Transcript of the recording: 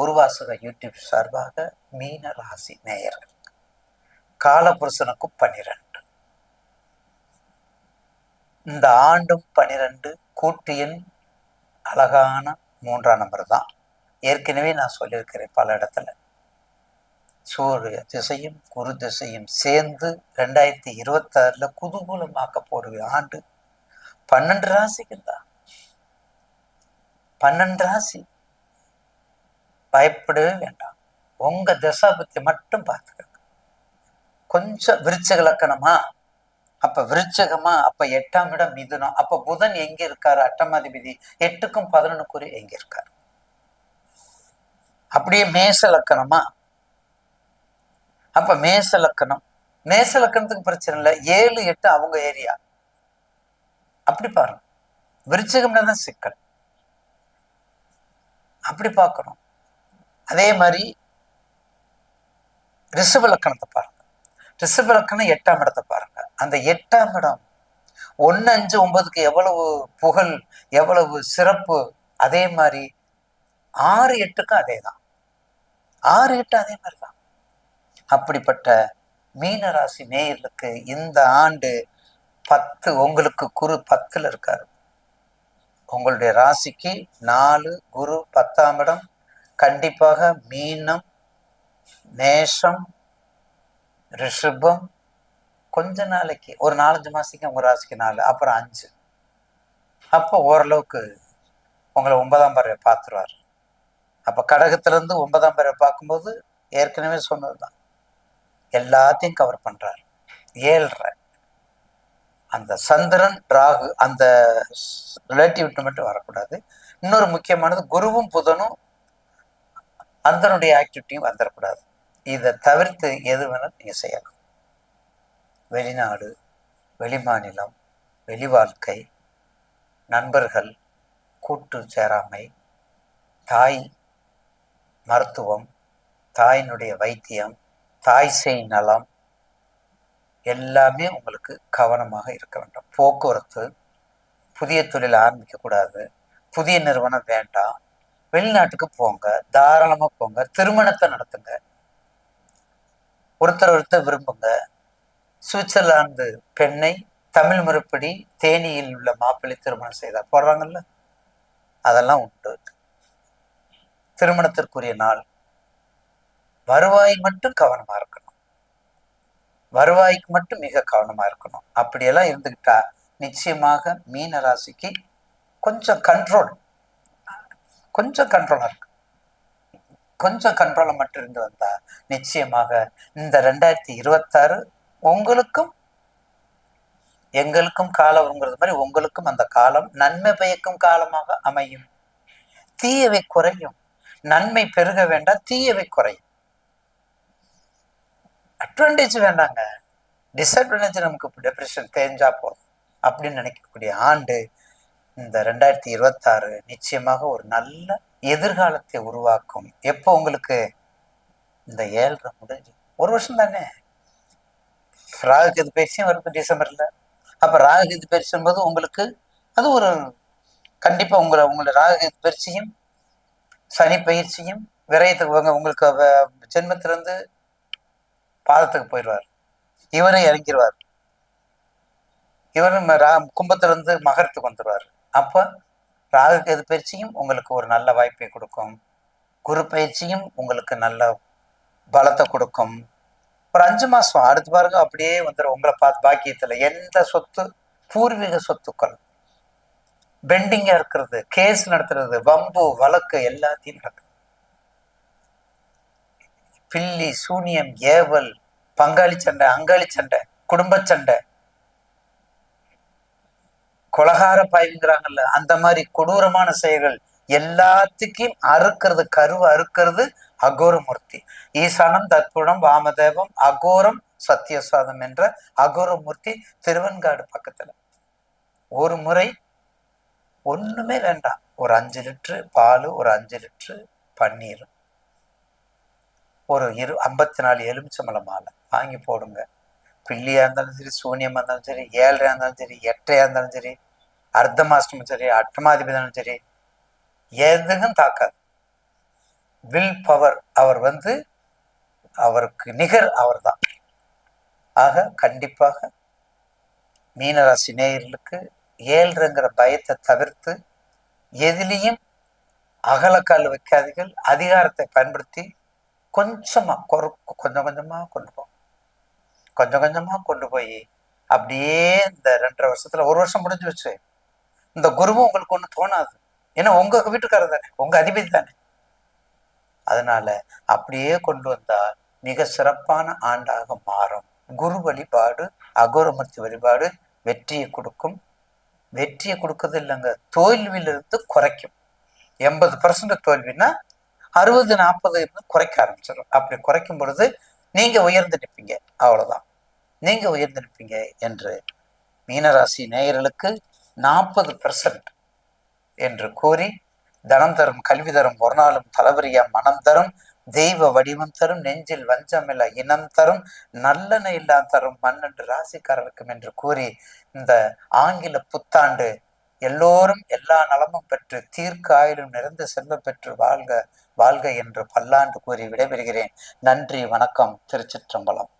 உருவாசக YouTube சார்பாக மீன ராசி நேயர்கள். காலபுருஷனுக்கு பன்னிரண்டு இந்த ஆண்டும் பன்னிரண்டு கூட்டு எண் அழகான மூன்றாம் நம்பர் தான். ஏற்கனவே நான் சொல்லியிருக்கிறேன் பல இடத்துல. சூரிய திசையும் குரு திசையும் சேர்ந்து ரெண்டாயிரத்தி இருபத்தாறில் குதூகூலமாக்க போகிற ஆண்டு பன்னெண்டு ராசிக்கு தான் பன்னெண்டு ராசி. பயப்படவே வேண்டாம். உங்க தசாபத்தை மட்டும் பார்த்துக்கோங்க. கொஞ்சம் விருச்சக லக்கணமா? அப்ப விருச்சகமா அப்ப எட்டாம் இடம் மிதுனம். அப்ப புதன் எங்க இருக்காரு? அட்டமாதிபதி எட்டுக்கும் பதினொன்னுக்குரிய எங்க இருக்காரு? அப்படியே மேச லக்கணமா? அப்ப மேச லக்கணம். மேச லக்கணத்துக்கு பிரச்சனை இல்லை. ஏழு எட்டு அவங்க ஏரியா. அப்படி பாருங்க. விருச்சகம்னா தான் சிக்கல். அப்படி பார்க்கணும். அதே மாதிரி ரிஷப லக்கணத்தை பாருங்க. ரிஷப லக்கணம் எட்டாம் இடத்தை பாருங்க. அந்த எட்டாம் இடம் ஒன்று அஞ்சு ஒன்பதுக்கு எவ்வளவு புகழ் எவ்வளவு சிறப்பு அதே மாதிரி ஆறு எட்டுக்கும் அதே தான் ஆறு எட்டு அதே மாதிரி தான் அப்படிப்பட்ட மீன ராசி நேயர்களுக்கு இந்த ஆண்டு பத்து உங்களுக்கு குரு பத்துல இருக்காரு. உங்களுடைய ராசிக்கு நாலு குரு பத்தாம் இடம் கண்டிப்பாக மீனம் மேஷம் ரிஷபம் கொஞ்ச நாளைக்கு ஒரு நாலஞ்சு மாதத்துக்கு உங்கள் ராசிக்கு நாலு அப்புறம் அஞ்சு. அப்போ ஓரளவுக்கு உங்களை ஒன்பதாம் பறவை பார்த்துருவார். அப்போ கடகத்திலேருந்து ஒன்பதாம் பறவை பார்க்கும்போது ஏற்கனவே சொன்னது தான் எல்லாத்தையும் கவர் பண்ணுறார் ஏழ்ரை. அந்த சந்திரன் ராகு அந்த ரிலேட்டிவிட்டு மட்டும் வரக்கூடாது. இன்னொரு முக்கியமானது குருவும் புதனும் அந்தனுடைய ஆக்டிவிட்டியும் வந்துடக்கூடாது இதை தவிர்த்து எது வேணாலும் நீங்கள் செய்யலாம். வெளிநாடு வெளிமாநிலம் வெளி வாழ்க்கை நண்பர்கள் கூட்டு சேராமை தாய் மருத்துவம் தாயினுடைய வைத்தியம் தாய் செய் நலம் எல்லாமே உங்களுக்கு கவனமாக இருக்க வேண்டும். போக்குவரத்து புதிய தொழில் ஆரம்பிக்கக்கூடாது. புதிய நிறுவனம் வேண்டாம். வெளிநாட்டுக்கு போங்க தாராளமா போங்க திருமணத்தை நடத்துங்க. ஒருத்தர் ஒருத்தர் விரும்புங்க. சுவிட்சர்லாந்து பெண்ணை தமிழ் முறைப்படி தேனியில் உள்ள மாப்பிள்ளை திருமணம் செய்தா போடுறாங்கல்ல? அதெல்லாம் உண்டு. திருமணத்திற்குரிய நாள். வருவாய் மட்டும் கவனமா இருக்கணும். வருவாய்க்கு மட்டும் மிக கவனமா இருக்கணும். அப்படியெல்லாம் இருந்துக்கிட்டா நிச்சயமாக மீன ராசிக்கு கொஞ்சம் கண்ட்ரோல் கொஞ்சம் கண்ட்ரோலா இருக்கு. கொஞ்சம் கண்ட்ரோலை மட்டும் இருந்து வந்தா நிச்சயமாக இந்த ரெண்டாயிரத்தி இருபத்தாறு உங்களுக்கும் எங்களுக்கும் காலம்ங்கிறது மாதிரி உங்களுக்கும் அந்த காலம் நன்மை பயக்கும் காலமாக அமையும். தீயவை குறையும். நன்மை பெருக வேண்டாம் தீயவை குறையும். அட்வான்டேஜ் வேண்டாங்க. டிஸ்அட்வான்டேஜ் நமக்கு டெப்ரெஷன் தெரிஞ்சா போதும். அப்படின்னு நினைக்கக்கூடிய ஆண்டு இந்த ரெண்டாயிரத்தி இருபத்தாறு நிச்சயமாக ஒரு நல்ல எதிர்காலத்தை உருவாக்கும். எப்போ உங்களுக்கு இந்த ஏழரை முடிஞ்சு ஒரு வருஷம் தானே? ராகுகேது பயிற்சியும் வருது டிசம்பர்ல. அப்ப ராகுகேது பயிற்சியும் போது உங்களுக்கு அது ஒரு கண்டிப்பா உங்களை உங்களை ராகுகேது பயிற்சியும் சனி பயிற்சியும் விரயத்துக்கு வாங்க உங்களுக்கு ஜென்மத்திலிருந்து பாதத்துக்கு போயிடுவார். இவரும் இறங்கிடுவார் இவரும் ரா- கும்பத்திலிருந்து மகரத்துக்கு வந்துடுவார் அப்போ ராகு கேது பயிற்சியும் உங்களுக்கு ஒரு நல்ல வாய்ப்பை கொடுக்கும். குரு பயிற்சியும் உங்களுக்கு நல்ல பலத்தை கொடுக்கும். ஒரு அஞ்சு மாதம் அடுத்து பாருங்க அப்படியே வந்துடும் உங்களை பார்த்து பாக்கியத்தில் எந்த சொத்து பூர்வீக சொத்துக்கள். பெண்டிங்காக இருக்கிறது கேஸ் நடத்துறது வம்பு வழக்கு எல்லாத்தையும் நடக்குது பில்லி சூனியம் ஏவல் பங்காளி சண்டை அங்காளி சண்டை குடும்ப சண்டை கொலகார பாய்வுங்கிறாங்கல்ல அந்த மாதிரி கொடூரமான செயல்கள் எல்லாத்துக்கும் அறுக்கிறது கருவை அறுக்கிறது அகோரமூர்த்தி. ஈசானம் தற்புடம் வாமதேவம் அகோரம் சத்தியசாதம் என்ற அகோரமூர்த்தி திருவெண்காடு பக்கத்துல. ஒரு முறை ஒண்ணுமே வேண்டாம். ஒரு அஞ்சு லிட்டரு பால் ஒரு அஞ்சு லிட்டரு பன்னீர் ஒரு இரு ஐம்பத்தி நாலு எலுமிச்சம்பழம் மாலை வாங்கி போடுங்க. பில்லியா இருந்தாலும் சரி சூன்யமாக இருந்தாலும் சரி ஏழரையா இருந்தாலும் சரி எட்டையாக இருந்தாலும் சரி அர்த்தமாஷ்டமும் சரி அட்டமாதிபதியும் சரி எதுவும் தாக்காது. வில் பவர் அவர் வந்து அவருக்கு நிகர் அவர்தான். ஆக கண்டிப்பாக மீனராசி நேயர்களுக்கு ஏழ்றங்கிற பயத்தை தவிர்த்து எதிலையும் அகலக்கால் வைக்காதீர்கள் அதிகாரத்தை பயன்படுத்தி கொஞ்சமாக கொஞ்சம் கொஞ்சமாக கொண்டு போகும் கொஞ்சம் கொஞ்சமா கொண்டு போய் அப்படியே இந்த ரெண்டரை வருஷத்துல ஒரு வருஷம் முடிஞ்சு வச்சு இந்த குருவும் உங்களுக்கு ஒன்றும் தோணாது. ஏன்னா உங்க வீட்டுக்காரர் தானே உங்க அதிபதி தானே. அதனால அப்படியே கொண்டு வந்தா மிக சிறப்பான ஆண்டாக மாறும். குரு வழிபாடு அகோரமூர்த்தி வழிபாடு வெற்றியை கொடுக்கும். வெற்றியை கொடுக்கறது இல்லைங்க தோல்வியிலிருந்து குறைக்கும். எண்பது பர்சன்ட் தோல்வின்னா அறுபது நாற்பது குறைக்க ஆரம்பிச்சிடும். அப்படி குறைக்கும் பொழுது நீங்க உயர்ந்து நிற்பீங்க அவ்வளவுதான். நீங்க உயர்ந்து நிற்பீங்க என்று மீனராசி நேயர்களுக்கு நாற்பது பெர்சன்ட் என்று கூறி தனம் தரும் கல்வி தரும் ஒரு நாளும் தளபரியா மனம் தரும் தெய்வ வடிவம் தரும் நெஞ்சில் வஞ்சமில்ல இனம் தரும் நல்லெண்ணெய் இல்லா தரும் மண்ணென்று ராசிக்காரருக்கும் என்று கூறி இந்த ஆங்கில புத்தாண்டு எல்லோரும் எல்லா நலமும் பெற்று தீர்க்க நிறைந்து நிறைந்த செல்வம் பெற்று வாழ்க வாழ்க என்று பல்லாண்டு கூறி விடைபெறுகிறேன். நன்றி வணக்கம். திருச்சிற்றம்பலம்.